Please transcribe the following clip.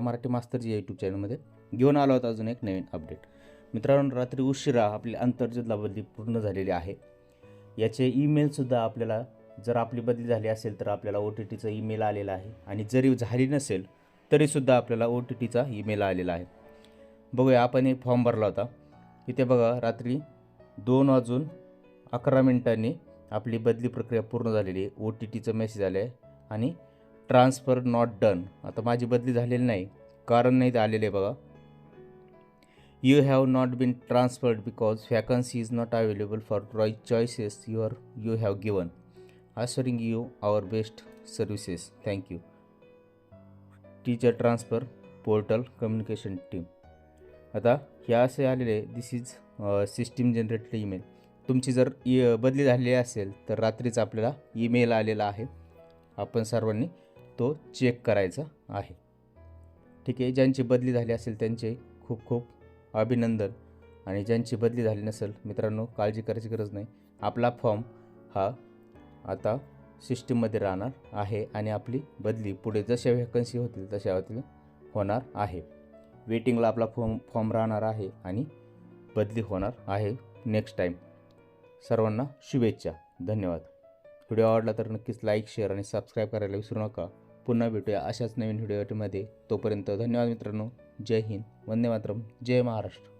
Marathi मास्तरजी YouTube चॅनलमध्ये घेऊन आलो होता अजून एक नवीन अपडेट मित्रांनो रात्री उशिरा आपली आंतरजिल्हा बदली पूर्ण झालेली आहे. याचे ईमेलसुद्धा आपल्याला जर आपली बदली झाली असेल तर आपल्याला ओ टी टीचा ईमेल आलेला आहे. आणि जरी झाली नसेल तरीसुद्धा आपल्याला ओ टी टीचा ईमेल आलेला आहे. बघूया आपण एक फॉर्म भरला होता. इथे बघा रात्री दोन वाजून अकरा मिनिटांनी आपली बदली प्रक्रिया पूर्ण झालेली आहे. ओ टी टीचं मेसेज आलं आहे आणि ट्रान्सफर नॉट डन. आता माझी बदली झालेली नाही. कारण नाही आलेले बघा. You have not been transferred because vacancy is not available for your choices your you have given assuring you our best services thank you teacher transfer portal communication team आता हे असे आलेले this is system generated email तुमची जर E बदली झालेली असेल तर रात्रीच आपल्याला ईमेल आलेला आहे. आपण सर्वांनी तो चेक करायचा आहे. ठीक आहे ज्यांची बदली झाली असेल त्यांचे खूप खूप अभिनंदन. आणि ज्यांची बदली झाली नसेल मित्रांनो काळजी करायची गरज नाही. आपला फॉर्म हा आता सिस्टीममध्ये राहणार आहे आणि आपली बदली पुढे जशा व्हॅकन्सी होतील तशा होतील होणार आहे. वेटिंगला आपला फॉर्म फॉर्म राहणार आहे आणि बदली होणार आहे नेक्स्ट टाईम सर्वांना शुभेच्छा. धन्यवाद. व्हिडिओ आवडला तर नक्कीच लाईक शेअर आणि सबस्क्राईब करायला विसरू नका. पुन्हा भेटूया अशाच नवीन व्हिडिओमध्ये तोपर्यंत धन्यवाद मित्रांनो. जय हिंद. वंदे मातरम. जय महाराष्ट्र.